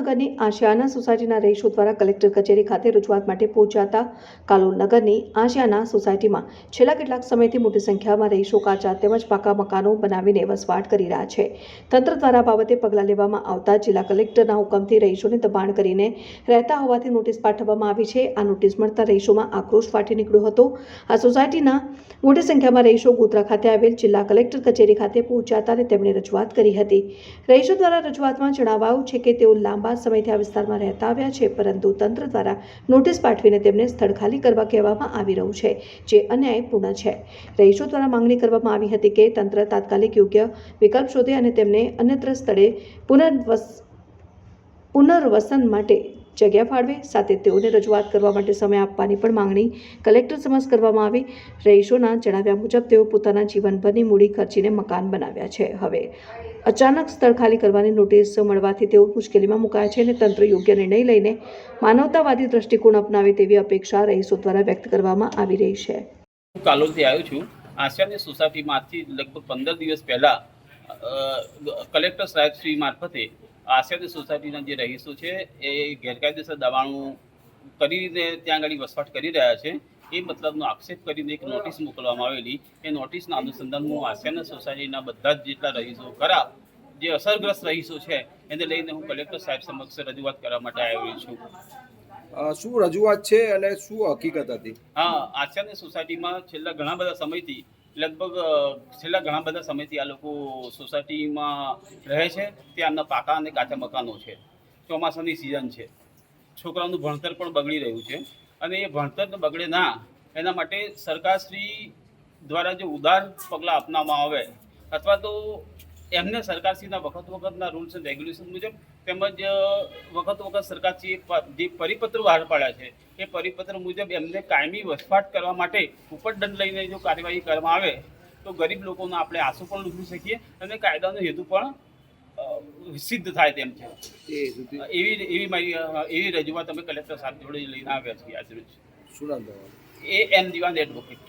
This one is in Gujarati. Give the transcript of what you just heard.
કાલોલ નગરની આશિયાના સોસાયટીના રહીશો દ્વારા કલેક્ટર કચેરી ખાતે રજૂઆત માટે પહોંચાતા કાલોલનગરની આશિયાના સોસાયટીમાં છેલ્લા કેટલાક સમયથી મોટી સંખ્યામાં રહીશો કાચા તેમજ પાકા મકાનો બનાવીને વસવાટ કરી રહ્યા છે. તંત્ર દ્વારા બાબતે પગલાં લેવામાં આવતા જિલ્લા કલેક્ટરના હુકમથી રહીશોને દબાણ કરીને રહેતા હોવાથી નોટિસ પાઠવવામાં આવી છે. આ નોટિસ મળતા રહીશોમાં આક્રોશ ફાટી નીકળ્યો હતો. આ સોસાયટીના મોટી સંખ્યામાં રહીશો ગોધરા ખાતે આવેલ જિલ્લા કલેક્ટર કચેરી ખાતે પહોંચ્યા અને તેમણે રજૂઆત કરી હતી. રહીશો દ્વારા રજૂઆતમાં જણાવાયું છે કે તેઓ લાંબા સમયથી આ વિસ્તારમાં રહેતા આવ્યા છે, પરંતુ તંત્ર દ્વારા નોટિસ પાઠવીને તેમને સ્થળ ખાલી કરવા કહેવામાં આવી રહ્યું છે, જે અન્યાયપૂર્ણ છે. રહીશો દ્વારા માંગણી કરવામાં આવી હતી કે તંત્ર તાત્કાલિક યોગ્ય વિકલ્પ શોધે અને તેમને અન્યત્ર સ્થળે પુનર્વસ, પુનર્વસન માટે જગ્યા ફાળવે, સાથે તેઓને રજૂઆત કરવા માટે સમય આપવાની પણ માંગણી કલેક્ટર સમક્ષ કરવામાં આવી. રહીશોના જણાવ્યા મુજબ, તેઓ પોતાના જીવનભરની મૂડી ખર્ચીને મકાન બનાવ્યા છે. હવે અચાનક સ્થળ ખાલી કરવાની નોટિસ મળવાથી તેઓ મુશ્કેલીમાં મુકાયા છે અને તંત્ર યોગ્ય નિર્ણય લઈને માનવતાવાદી દ્રષ્ટિકોણ અપનાવે તેવી અપેક્ષા રહીશો દ્વારા વ્યક્ત કરવામાં આવી રહી છે. હું કાલોલથી આવ્યો છું. આસિયાની સોસાયટીમાંથી લગભગ પંદર દિવસ પહેલાં કલેક્ટર સાહેબ શ્રી મારફતે આસિયાની સોસાયટીના જે રહીશો છે એ ગેરકાયદેસર દબાણો કરીને ત્યાં આગળ વસવાટ કરી રહ્યા છે એ મતલબનો આક્ષેપ કરીને એક નોટિસ મોકલવામાં આવેલી. એ નોટિસના અનુસંધાનમાં હું આસિયાના સોસાયટીના બધા જ જેટલા રહીશો ખરા જે અસરગ્રસ્ત રહીશો છે એને લઈને હું કલેક્ટર સાહેબ સમક્ષ રજૂઆત કરવા માટે આવ્યો છું. શું રજૂઆત છે અને શું હકીકત હતી? હા આસિયાની સોસાયટીમાં છેલ્લા ઘણા બધા સમયથી લગભગ છેલ્લા ઘણા બધા સમયથી આ લોકો સોસાયટીમાં રહે છે. ત્યાં એમના પાકા અને કાચા મકાનો છે. ચોમાસાની સિઝન છે. છોકરાઓનું ભણતર પણ બગડી રહ્યું છે. અને એ ભણતર બગડે ના, એના માટે સરકારશ્રી દ્વારા જે ઉદાર પગલાં અપનાવવામાં આવે, અથવા તો એમને સરકારશ્રીના વખત વખતના રૂલ્સ એન્ડ રેગ્યુલેશન મુજબ તેમજ વખત વખત સરકારશ્રીએ જે પરિપત્ર બહાર પાડ્યા છે એ પરિપત્ર મુજબ એમને કાયમી વસવાટ કરવા માટે ઉપરદંડ લઈને જો કાર્યવાહી કરવામાં આવે તો ગરીબ લોકોનો આપણે આંસુ પણ લૂંટી શકીએ અને કાયદાનો હેતુ પણ સિદ્ધ થાય તેમ છે. એવી એવી મારી એવી રજૂઆત અમે કલેક્ટર સાહેબ જોડે લઈને આવ્યા છીએ. આજરોજ એ એમ દિવાન એડવોકેટ